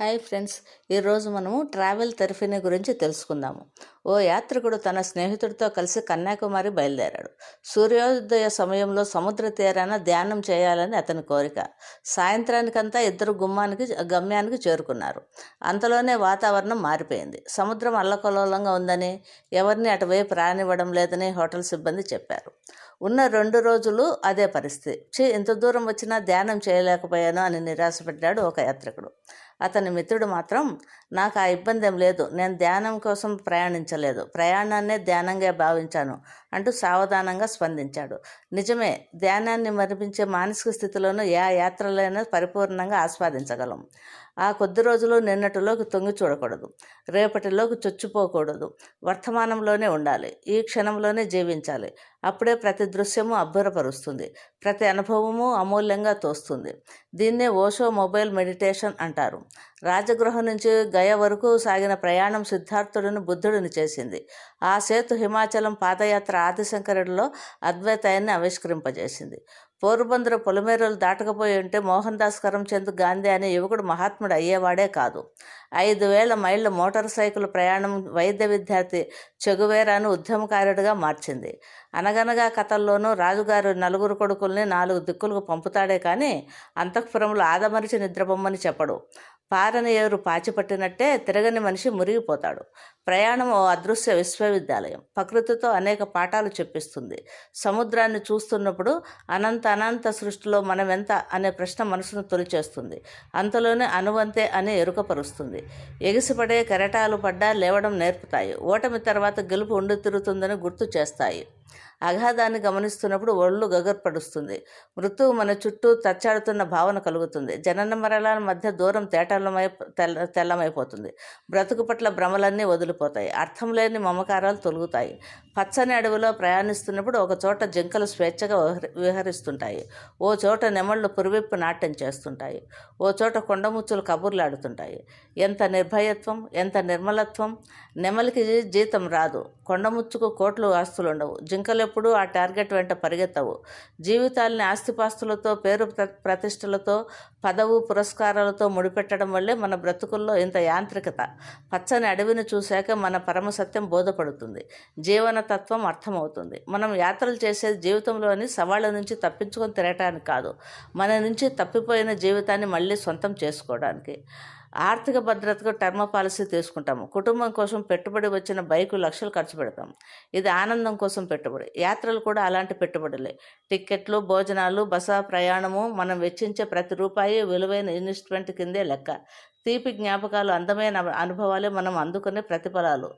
Hi friends ఈరోజు మనము travel తెరఫీని గురించి తెలుసుకుందాము. ఓ యాత్రికుడు తన స్నేహితుడితో కలిసి కన్యాకుమారి బయలుదేరాడు. సూర్యోదయ సమయంలో సముద్ర తీరాన ధ్యానం చేయాలని అతని కోరిక. సాయంత్రానికంతా ఇద్దరు గుమ్మానికి గమ్యానికి చేరుకున్నారు. అంతలోనే వాతావరణం మారిపోయింది. సముద్రం అల్లకలోలంగా ఉందని ఎవరిని అటువైపు రానివ్వడం లేదని హోటల్ సిబ్బంది చెప్పారు. ఉన్న రెండు రోజులు అదే పరిస్థితి. ఛీ ఇంత దూరం వచ్చినా ధ్యానం చేయలేకపోయాను అని నిరాశపడ్డాడు ఒక యాత్రికుడు. అతని మిత్రుడు మాత్రం నాకు ఆ ఇబ్బంది ఏం లేదు. నేను ధ్యానం కోసం ప్రయాణించలేదు. ప్రయాణాన్నే ధ్యానంగా భావించాను అంటూ సావధానంగా స్పందించాడు. నిజమే ధ్యానాన్ని మరిపించే మానసిక స్థితిలోనూ ఏ యాత్రలైనా పరిపూర్ణంగా ఆస్వాదించగలం. ఆ కొద్ది రోజులు నిన్నటిలోకి తొంగి చూడకూడదు. రేపటిలోకి చొచ్చిపోకూడదు. వర్తమానంలోనే ఉండాలి. ఈ క్షణంలోనే జీవించాలి. అప్పుడే ప్రతి దృశ్యము అబ్బురపరుస్తుంది. ప్రతి అనుభవము అమూల్యంగా తోస్తుంది. దీన్నే ఓషో మొబైల్ మెడిటేషన్ అంటారు. రాజగృహం నుంచి గయ వరకు సాగిన ప్రయాణం సిద్ధార్థుడిని బుద్ధుడిని చేసింది. ఆ సేతు హిమాచలం పాదయాత్ర ఆదిశంకరుడిలో అద్వైతాన్ని ఆవిష్కరింపజేసింది. పోరుబందర పొలిమేరలు దాటకపోయి ఉంటే మోహన్ దాస్ కరంచంద్ గాంధీ అనే యువకుడు మహాత్ముడు అయ్యేవాడే కాదు. ఐదు వేల మైళ్ళ మోటార్ సైకిల్ ప్రయాణం వైద్య విద్యార్థి చెగువేరాను ఉద్యమకారుడిగా మార్చింది. అనగనగా కథల్లోనూ రాజుగారు నలుగురు కొడుకుల్ని నాలుగు దిక్కులకు పంపుతాడే కానీ అంతఃపురంలో ఆదమరిచి నిద్రబొమ్మని చెప్పడు. పారని ఏరు పాచిపట్టినట్టే తిరగని మనిషి మురిగిపోతాడు. ప్రయాణం ఓ అదృశ్య విశ్వవిద్యాలయం. ప్రకృతితో అనేక పాఠాలు చెప్పిస్తుంది. సముద్రాన్ని చూస్తున్నప్పుడు అనంత అనంత సృష్టిలో మనం ఎంత అనే ప్రశ్న మనసును తొలిచేస్తుంది. అంతలోనే అనువంతే అని ఎరుకపరుస్తుంది. ఎగిసిపడే కెరటాలు పడ్డా లేవడం నేర్పుతాయి. ఓటమి తర్వాత గెలుపు ఉండి తిరుగుతుందని గుర్తు చేస్తాయి. అగాధాన్ని గమనిస్తున్నప్పుడు ఒళ్ళు గగర్పడుస్తుంది. మృతువు మన చుట్టూ తచ్చాడుతున్న భావన కలుగుతుంది. జనన మరణాల మధ్య దూరం తేటలమై తెల్ల తెల్లమైపోతుంది. బ్రతుకు పట్ల భ్రమలన్నీ వదిలిపోతాయి. అర్థం లేని మమకారాలు తొలుగుతాయి. పచ్చని అడవిలో ప్రయాణిస్తున్నప్పుడు ఒక చోట జింకలు స్వేచ్ఛగా విహరిస్తుంటాయి ఓ చోట నెమళ్ళు పురువెప్పు నాట్యం చేస్తుంటాయి. ఓ చోట కొండముచ్చులు కబుర్లాడుతుంటాయి. ఎంత నిర్భయత్వం ఎంత నిర్మలత్వం. నెమలికి జీతం రాదు. కొండముచ్చుకు కోట్లు ఆస్తులు ఉండవు జింకలు ఎప్పుడూ ఆ టార్గెట్ వెంట పరిగెత్తవు. జీవితాల్ని ఆస్తిపాస్తులతో పేరు ప్ర- ప్రతిష్టలతో పదవు పురస్కారాలతో ముడిపెట్టడం వల్లే మన బ్రతుకుల్లో ఇంత యాంత్రికత. పచ్చని అడవిని చూశాక మన పరమసత్యం బోధపడుతుంది. జీవన తత్వం అర్థమవుతుంది. మనం యాత్రలు చేసేది జీవితంలోని సవాళ్ళ నుంచి తప్పించుకొని తిరగటానికి కాదు మన నుంచి తప్పిపోయిన జీవితాన్ని మళ్ళీ సొంతం చేసుకోవడానికి. ఆర్థిక భద్రతకు టర్మ్ పాలసీ తీసుకుంటాము. కుటుంబం కోసం పెట్టుబడి వచ్చిన బైకు లక్షలు ఖర్చు పెడతాం ఇది ఆనందం కోసం పెట్టుబడి. యాత్రలు కూడా అలాంటి పెట్టుబడులే. టిక్కెట్లు భోజనాలు బస ప్రయాణము మనం వెచ్చించే ప్రతి రూపాయి విలువైన ఇన్వెస్ట్మెంట్ కిందే లెక్క. తీపి జ్ఞాపకాలు అందమైన అనుభవాలే మనం అందుకునే ప్రతిఫలాలు.